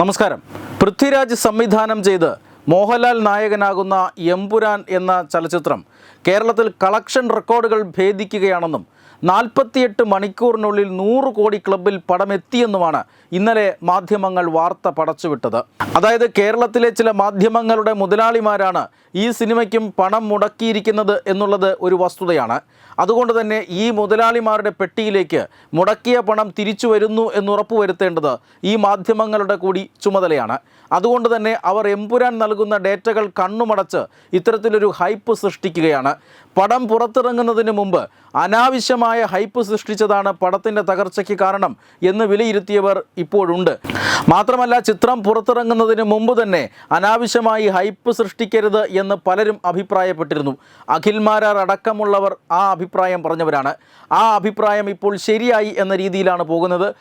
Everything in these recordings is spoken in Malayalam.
നമസ്കാരം. പൃഥ്വിരാജ് സംവിധാനം ചെയ്ത് മോഹൻലാൽ നായകനാകുന്ന എംപുരാൻ എന്ന ചലച്ചിത്രം കേരളത്തിൽ കളക്ഷൻ റെക്കോർഡുകൾ ഭേദിക്കുകയാണെന്നും നാൽപ്പത്തിയെട്ട് മണിക്കൂറിനുള്ളിൽ നൂറ് കോടി ക്ലബിൽ പടമെത്തിയെന്നുമാണ് ഇന്നലെ മാധ്യമങ്ങൾ വാർത്ത പടച്ചുവിട്ടത്. അതായത് കേരളത്തിലെ ചില മാധ്യമങ്ങളുടെ മുതലാളിമാരാണ് ഈ സിനിമയ്ക്കും പണം മുടക്കിയിരിക്കുന്നത് എന്നുള്ളത് ഒരു വസ്തുതയാണ്. അതുകൊണ്ട് തന്നെ ഈ മുതലാളിമാരുടെ പെട്ടിയിലേക്ക് മുടക്കിയ പണം തിരിച്ചു വരുന്നു എന്ന് ഉറപ്പുവരുത്തേണ്ടത് ഈ മാധ്യമങ്ങളുടെ കൂടി ചുമതലയാണ്. അതുകൊണ്ട് തന്നെ അവർ എമ്പുരാൻ നൽകുന്ന ഡേറ്റകൾ കണ്ണുമടച്ച് ഇത്തരത്തിലൊരു ഹൈപ്പ് സൃഷ്ടിക്കുകയാണ്. പടം പുറത്തിറങ്ങുന്നതിന് മുമ്പ് അനാവശ്യമായ ഹൈപ്പ് സൃഷ്ടിച്ചതാണ് പടത്തിന്റെ തകർച്ചയ്ക്ക് കാരണം എന്ന് വിലയിരുത്തിയവർ ഇപ്പോഴുണ്ട്. മാത്രമല്ല ചിത്രം പുറത്തിറങ്ങുന്നതിന് മുമ്പ് തന്നെ അനാവശ്യമായി ഹൈപ്പ് സൃഷ്ടിക്കരുത് എന്ന് പലരും അഭിപ്രായപ്പെട്ടിരുന്നു. അഖിൽമാരാർ അടക്കമുള്ളവർ ആ അഭിപ്രായം പറഞ്ഞവരാണ്. ആ അഭിപ്രായം ഇപ്പോൾ ശരിയായി എന്ന രീതിയിലാണ് പോകുന്നത്.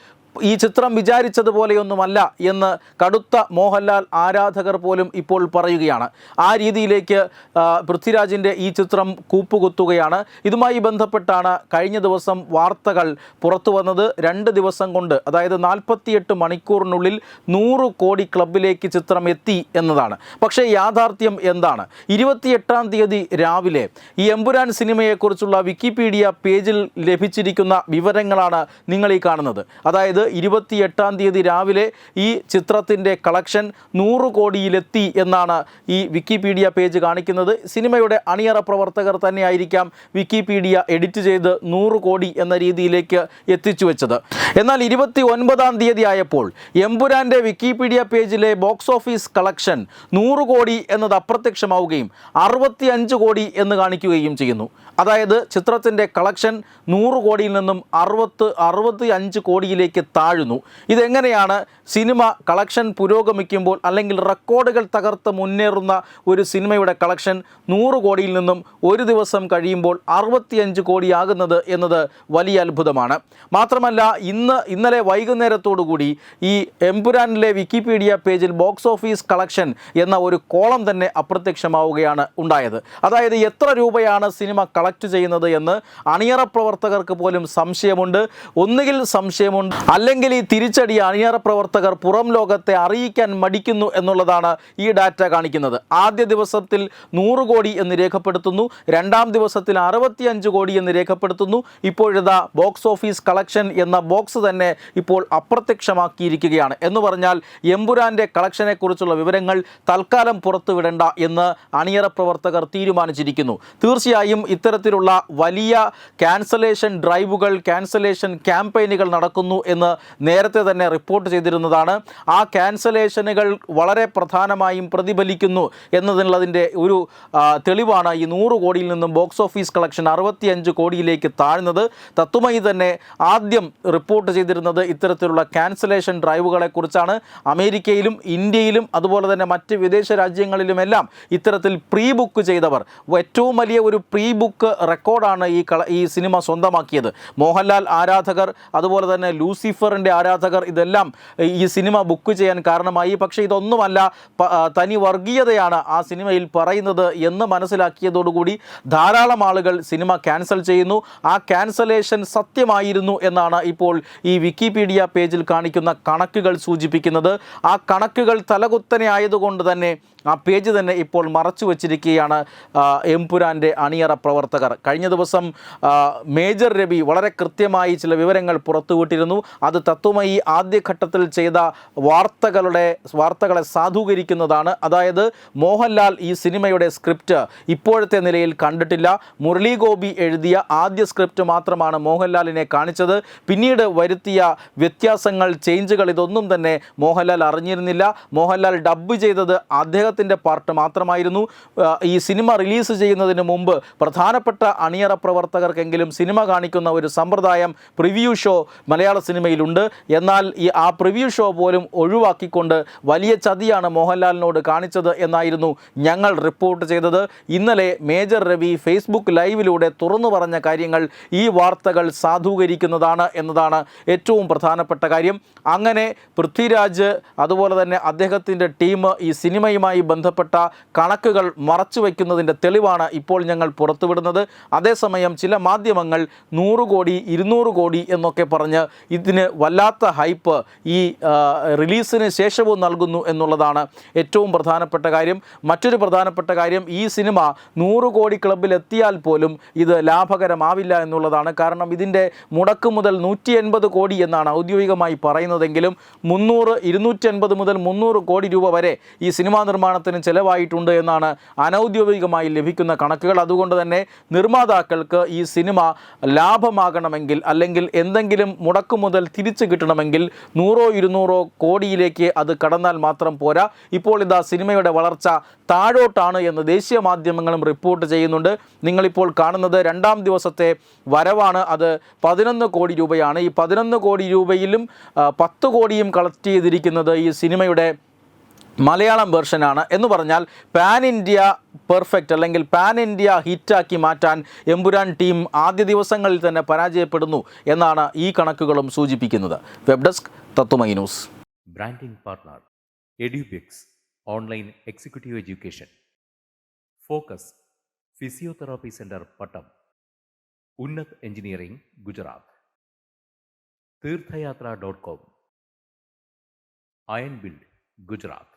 ഈ ചിത്രം വിചാരിച്ചതുപോലെയൊന്നുമല്ല എന്ന് കടുത്ത മോഹൻലാൽ ആരാധകർ പോലും ഇപ്പോൾ പറയുകയാണ്. ആ രീതിയിലേക്ക് പൃഥ്വിരാജിന്റെ ഈ ചിത്രം കൂപ്പുകുത്തുകയാണ്. ഇതുമായി ബന്ധപ്പെട്ടാണ് കഴിഞ്ഞ ദിവസം വാർത്തകൾ പുറത്തു വന്നത്. രണ്ട് ദിവസം കൊണ്ട് അതായത് നാൽപ്പത്തിയെട്ട് മണിക്കൂറിനുള്ളിൽ നൂറ് കോടി ക്ലബിലേക്ക് ചിത്രം എത്തി എന്നതാണ്. പക്ഷേ യാഥാർത്ഥ്യം എന്താണ്? ഇരുപത്തിയെട്ടാം തീയതി രാവിലെ ഈ എമ്പുരാൻ സിനിമയെക്കുറിച്ചുള്ള വിക്കിപീഡിയ പേജിൽ ലഭിച്ചിരിക്കുന്ന വിവരങ്ങളാണ് നിങ്ങൾ ഈ കാണുന്നത്. അതായത് ഇരുപത്തിയെട്ടാം തീയതി രാവിലെ ഈ ചിത്രത്തിന്റെ കളക്ഷൻ നൂറ് കോടിയിലെത്തി എന്നാണ് ഈ വിക്കിപീഡിയ പേജ് കാണിക്കുന്നത്. സിനിമയുടെ അണിയറ പ്രവർത്തകർ തന്നെയായിരിക്കാം വിക്കിപീഡിയ എഡിറ്റ് ചെയ്ത് നൂറ് കോടി എന്ന രീതിയിലേക്ക് എത്തിച്ചു വെച്ചത്. എന്നാൽ ഇരുപത്തി ഒൻപതാം തീയതി ആയപ്പോൾ എമ്പുരാന്റെ വിക്കിപീഡിയ പേജിലെ ബോക്സ് ഓഫീസ് കളക്ഷൻ നൂറ് കോടി എന്നത് അപ്രത്യക്ഷമാവുകയും അറുപത്തി അഞ്ച് കോടി എന്ന് കാണിക്കുകയും ചെയ്യുന്നു. അതായത് ചിത്രത്തിന്റെ കളക്ഷൻ നൂറ് കോടിയിൽ നിന്നും അറുപത്ത് അറുപത്തി അഞ്ച് കോടിയിലേക്ക് താഴുന്നു. ഇതെങ്ങനെയാണ് സിനിമ കളക്ഷൻ പുരോഗമിക്കുമ്പോൾ അല്ലെങ്കിൽ റെക്കോർഡുകൾ തകർത്ത് മുന്നേറുന്ന ഒരു സിനിമയുടെ കളക്ഷൻ നൂറ് കോടിയിൽ നിന്നും ഒരു ദിവസം കഴിയുമ്പോൾ അറുപത്തിയഞ്ച് കോടിയാകുന്നത് എന്നത് വലിയ അത്ഭുതമാണ്. മാത്രമല്ല ഇന്ന് ഇന്നലെ വൈകുന്നേരത്തോടുകൂടി ഈ എംപുരാനിലെ വിക്കിപീഡിയ പേജിൽ ബോക്സ് ഓഫീസ് കളക്ഷൻ എന്ന ഒരു കോളം തന്നെ അപ്രത്യക്ഷമാവുകയാണ് ഉണ്ടായത്. അതായത് എത്ര രൂപയാണ് സിനിമ കളക്ട് ചെയ്യുന്നത് എന്ന് അണിയറ പ്രവർത്തകർക്ക് പോലും സംശയമുണ്ട്. ഒന്നുകിൽ സംശയമുണ്ട്. അല്ലെങ്കിൽ ഈ തിരിച്ചടി അണിയറ പ്രവർത്തകർ പുറം ലോകത്തെ അറിയിക്കാൻ മടിക്കുന്നു എന്നുള്ളതാണ് ഈ ഡാറ്റ കാണിക്കുന്നത്. ആദ്യ ദിവസത്തിൽ നൂറ് കോടി എന്ന് രേഖപ്പെടുത്തുന്നു. രണ്ടാം ദിവസത്തിൽ അറുപത്തിയഞ്ച് കോടി എന്ന് രേഖപ്പെടുത്തുന്നു. ഇപ്പോഴിതാ ബോക്സ് ഓഫീസ് കളക്ഷൻ എന്ന ബോക്സ് തന്നെ ഇപ്പോൾ അപ്രത്യക്ഷമാക്കിയിരിക്കുകയാണ്. എന്ന് പറഞ്ഞാൽ എമ്പുരാന്റെ കളക്ഷനെക്കുറിച്ചുള്ള വിവരങ്ങൾ തൽക്കാലം പുറത്തുവിടേണ്ട എന്ന് അണിയറ പ്രവർത്തകർ തീരുമാനിച്ചിരിക്കുന്നു. തീർച്ചയായും ഇത്തരത്തിലുള്ള വലിയ ക്യാൻസലേഷൻ ഡ്രൈവുകൾ ക്യാൻസലേഷൻ ക്യാമ്പയിനുകൾ നടക്കുന്നു എന്ന് നേരത്തെ തന്നെ റിപ്പോർട്ട് ചെയ്തിരുന്നതാണ്. ആ ക്യാൻസലേഷനുകൾ വളരെ പ്രധാനമായും പ്രതിഫലിക്കുന്നു എന്നതിനുള്ളതിന്റെ ഒരു തെളിവാണ് ഈ നൂറ് കോടിയിൽ നിന്നും ബോക്സ് ഓഫീസ് കളക്ഷൻ അറുപത്തിയഞ്ച് കോടിയിലേക്ക് താഴ്ന്നത്. തത്വമയി തന്നെ ആദ്യം റിപ്പോർട്ട് ചെയ്തിരുന്നത് ഇത്തരത്തിലുള്ള ക്യാൻസലേഷൻ ഡ്രൈവുകളെക്കുറിച്ചാണ് അമേരിക്കയിലും ഇന്ത്യയിലും അതുപോലെ തന്നെ മറ്റ് വിദേശ രാജ്യങ്ങളിലുമെല്ലാം ഇത്തരത്തിൽ പ്രീ ബുക്ക് ചെയ്തവർ. ഏറ്റവും വലിയ ഒരു പ്രീ ബുക്ക് റെക്കോർഡാണ് ഈ ഈ സിനിമ സ്വന്തമാക്കിയത്. മോഹൻലാൽ ആരാധകർ അതുപോലെ തന്നെ ലൂസിഫറിന്റെ ആരാധകർ ഇതെല്ലാം ഈ സിനിമ ബുക്ക് ചെയ്യാൻ കാരണമായി. പക്ഷേ ഇതൊന്നുമല്ല തനി വർഗീയതയാണ് ആ സിനിമയിൽ പറയുന്നത് എന്ന് മനസ്സിലാക്കിയതോടുകൂടി ധാരാളം ആളുകൾ സിനിമ ക്യാൻസൽ ചെയ്യുന്നു. ആ ക്യാൻസലേഷൻ സത്യമായിരുന്നു എന്നാണ് ഇപ്പോൾ ഈ വിക്കിപീഡിയ പേജിൽ കാണിക്കുന്ന കണക്കുകൾ സൂചിപ്പിക്കുന്നത്. ആ കണക്കുകൾ തലകുത്തനെ ആയതുകൊണ്ട് തന്നെ ആ പേജ് തന്നെ ഇപ്പോൾ മറച്ചു വച്ചിരിക്കുകയാണ് എംപുരാന്റെ അണിയറ പ്രവർത്തകർ. കഴിഞ്ഞ ദിവസം മേജർ രവി വളരെ കൃത്യമായി ചില വിവരങ്ങൾ പുറത്തുവിട്ടിരുന്നു. അത് തത്വമയി ആദ്യഘട്ടത്തിൽ ചെയ്ത വാർത്തകളുടെ വാർത്തകളെ സാധൂകരിക്കുന്നതാണ്. അതായത് മോഹൻലാൽ ഈ സിനിമയുടെ സ്ക്രിപ്റ്റ് ഇപ്പോഴത്തെ നിലയിൽ കണ്ടിട്ടില്ല. മുരളി ഗോപി എഴുതിയ ആദ്യ സ്ക്രിപ്റ്റ് മാത്രമാണ് മോഹൻലാലിനെ കാണിച്ചത്. പിന്നീട് വരുത്തിയ വ്യത്യാസങ്ങൾ ചേഞ്ചുകൾ ഇതൊന്നും തന്നെ മോഹൻലാൽ അറിഞ്ഞിരുന്നില്ല. മോഹൻലാൽ ഡബ്ബ് ചെയ്തത് അദ്ദേഹത്തിന്റെ പാർട്ട് മാത്രമായിരുന്നു. ഈ സിനിമ റിലീസ് ചെയ്യുന്നതിന് മുമ്പ് പ്രധാനപ്പെട്ട അണിയറ പ്രവർത്തകർക്കെങ്കിലും സിനിമ കാണിക്കുന്ന ഒരു സമ്പ്രദായം പ്രിവ്യൂ ഷോ മലയാള സിനിമയിലുണ്ട് എന്നാൽ ഈ ആ പ്രിവ്യൂ ഷോ പോലും ഒഴിവാക്കിക്കൊണ്ട് വലിയ ചതിയാണ് മോഹൻലാലിനോട് കാണിച്ചത് എന്നായിരുന്നു ഞങ്ങൾ റിപ്പോർട്ട് ചെയ്തത്. ഇന്നലെ മേജർ രവി ഫേസ്ബുക്ക് ലൈവിലൂടെ തുറന്നു പറഞ്ഞ കാര്യങ്ങൾ ഈ വാർത്തകൾ സാധൂകരിക്കുന്നതാണ് എന്നതാണ് ഏറ്റവും പ്രധാനപ്പെട്ട കാര്യം. അങ്ങനെ പൃഥ്വിരാജ് അതുപോലെ തന്നെ അദ്ദേഹത്തിന്റെ ടീം ഈ സിനിമയുമായി ബന്ധപ്പെട്ട കണക്കുകൾ മറച്ചു വയ്ക്കുന്നതിന്റെ തെളിവാണ് ഇപ്പോൾ ഞങ്ങൾ പുറത്തുവിടുന്നത്. അതേസമയം ചില മാധ്യമങ്ങൾ നൂറ് കോടി ഇരുന്നൂറ് കോടി എന്നൊക്കെ പറഞ്ഞ് ഇതിന് വല്ലാത്ത ഹൈപ്പ് ഈ റിലീസിന് ശേഷവും നൽകുന്നു എന്നുള്ളതാണ് ഏറ്റവും പ്രധാനപ്പെട്ട കാര്യം. മറ്റൊരു പ്രധാനപ്പെട്ട കാര്യം ഈ സിനിമ നൂറ് കോടി ക്ലബിൽ എത്തിയാൽ പോലും ഇത് ലാഭകരമാവില്ല എന്നുള്ളതാണ്. കാരണം ഇതിന്റെ മുടക്ക് മുതൽ നൂറ്റി എൺപത് കോടി എന്നാണ് ഔദ്യോഗികമായി പറയുന്നതെങ്കിലും മുന്നൂറ് ഇരുന്നൂറ്റി അൻപത് മുതൽ മുന്നൂറ് കോടി രൂപ വരെ ഈ സിനിമാ നിർമ്മാണത്തിന് ചിലവായിട്ടുണ്ട് എന്നാണ് അനൗദ്യോഗികമായി ലഭിക്കുന്ന കണക്കുകൾ. അതുകൊണ്ട് തന്നെ നിർമ്മാതാക്കൾക്ക് ഈ സിനിമ ലാഭമാകണമെങ്കിൽ അല്ലെങ്കിൽ എന്തെങ്കിലും മുടക്ക് മുതൽ തിരിച്ചു കിട്ടണമെങ്കിൽ നൂറോ ഇരുന്നൂറോ കോടിയിലേക്ക് അത് കടന്നാൽ മാത്രം പോരാ. ഇപ്പോൾ ഇതാ സിനിമയുടെ വളർച്ച താഴോട്ടാണ് എന്ന് ദേശീയ മാധ്യമങ്ങളും റിപ്പോർട്ട് ചെയ്യുന്നുണ്ട്. നിങ്ങളിപ്പോൾ കാണുന്നത് രണ്ടാം ദിവസത്തെ വരവാണ്. അത് പതിനൊന്ന് കോടി രൂപയാണ്. ഈ പതിനൊന്ന് കോടി രൂപയിലും പത്ത് കോടിയും കളക്ട് ചെയ്തിരിക്കുന്നത് ഈ സിനിമയുടെ മലയാളം വേർഷനാണ്. എന്ന് പറഞ്ഞാൽ പാൻ ഇന്ത്യ പെർഫെക്റ്റ് അല്ലെങ്കിൽ പാൻ ഇന്ത്യ ഹിറ്റാക്കി മാറ്റാൻ എമ്പുരാൻ ടീം ആദ്യ ദിവസങ്ങളിൽ തന്നെ പരാജയപ്പെടുന്നു എന്നാണ് ഈ കണക്കുകളും സൂചിപ്പിക്കുന്നത്. Web desk Tatwamayi news. Branding partner Edubix online executive education. Focus physiotherapy centre Pattom. Unnat engineering Gujarat. Theerthayathra dot com. Iron build Gujarat.